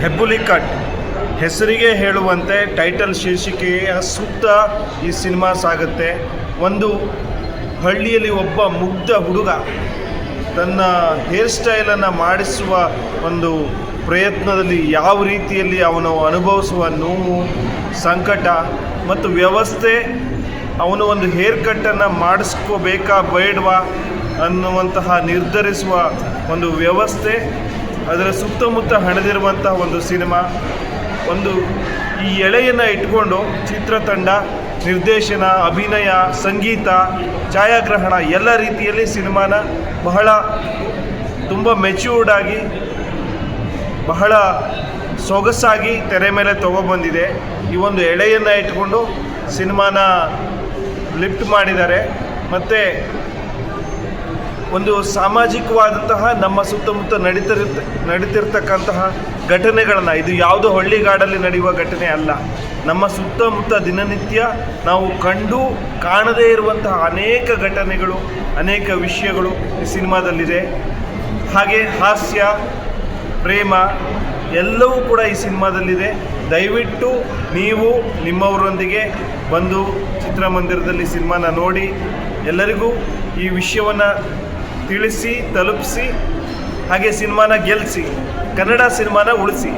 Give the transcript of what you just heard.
ಹೆಬ್ಬುಲಿ cut. ಹೆಸರಿಗೆ ಹೇಳುವಂತೆ title ಶೀರ್ಷಿಕೆಯ ಸುತ್ತ ಈ ಸಿನಿಮಾ ಸಾಗುತ್ತೆ. ಒಂದು ಹಳ್ಳಿಯಲ್ಲಿ ಒಬ್ಬ ಮುಗ್ಧ ಹುಡುಗ ತನ್ನ ಹೇರ್ ಸ್ಟೈಲನ್ನು ಮಾಡಿಸುವ ಒಂದು ಪ್ರಯತ್ನದಲ್ಲಿ ಯಾವ ರೀತಿಯಲ್ಲಿ ಅವನು ಅನುಭವಿಸುವ ನೋವು, ಸಂಕಟ ಮತ್ತು ವ್ಯವಸ್ಥೆ, ಅವನು ಒಂದು ಹೇರ್ ಕಟ್ಟನ್ನು ಮಾಡಿಸ್ಕೋಬೇಕಾ ಬೇಡವಾ ಅನ್ನುವಂತಹ ನಿರ್ಧರಿಸುವ ಒಂದು ವ್ಯವಸ್ಥೆ ಅದರ ಸುತ್ತಮುತ್ತ ಹಣದಿರುವಂತಹ ಒಂದು ಸಿನಿಮಾ, ಒಂದು ಈ ಎಳೆಯನ್ನು ಇಟ್ಕೊಂಡು ಚಿತ್ರತಂಡ ನಿರ್ದೇಶನ, ಅಭಿನಯ, ಸಂಗೀತ, ಛಾಯಾಗ್ರಹಣ ಎಲ್ಲ ರೀತಿಯಲ್ಲಿ ಸಿನಿಮಾನ ಬಹಳ ತುಂಬ ಮೆಚ್ಯೂರ್ಡ್ ಆಗಿ, ಬಹಳ ಸೊಗಸಾಗಿ ತೆರೆ ಮೇಲೆ ತೊಗೊಬಂದಿದೆ ಈ ಒಂದು ಎಳೆಯನ್ನು ಇಟ್ಕೊಂಡು ಸಿನಿಮಾನ ಲಿಫ್ಟ್ ಮಾಡಿದ್ದಾರೆ. ಮತ್ತು ಒಂದು ಸಾಮಾಜಿಕವಾದಂತಹ ನಮ್ಮ ಸುತ್ತಮುತ್ತ ನಡೀತಿರ್ತ ನಡೀತಿರ್ತಕ್ಕಂತಹ ಘಟನೆಗಳನ್ನು, ಇದು ಯಾವುದೋ ಹಳ್ಳಿಗಾಡಲ್ಲಿ ನಡೆಯುವ ಘಟನೆ ಅಲ್ಲ. ನಮ್ಮ ಸುತ್ತಮುತ್ತ ದಿನನಿತ್ಯ ನಾವು ಕಂಡು ಕಾಣದೇ ಇರುವಂತಹ ಅನೇಕ ಘಟನೆಗಳು, ಅನೇಕ ವಿಷಯಗಳು ಈ ಸಿನಿಮಾದಲ್ಲಿದೆ. ಹಾಗೆ ಹಾಸ್ಯ, ಪ್ರೇಮ ಎಲ್ಲವೂ ಕೂಡ ಈ ಸಿನಿಮಾದಲ್ಲಿದೆ. ದಯವಿಟ್ಟು ನೀವು ನಿಮ್ಮವರೊಂದಿಗೆ ಬಂದು ಚಿತ್ರಮಂದಿರದಲ್ಲಿ ಸಿನಿಮಾನ ನೋಡಿ, ಎಲ್ಲರಿಗೂ ಈ ವಿಷಯವನ್ನು ತಿಳಿಸಿ ತಲುಪಿಸಿ ಹಾಗೆ ಸಿನಿಮಾನ ಗೆಲ್ಲಿಸಿ ಕನ್ನಡ ಸಿನಿಮಾನ ಉಳಿಸಿ.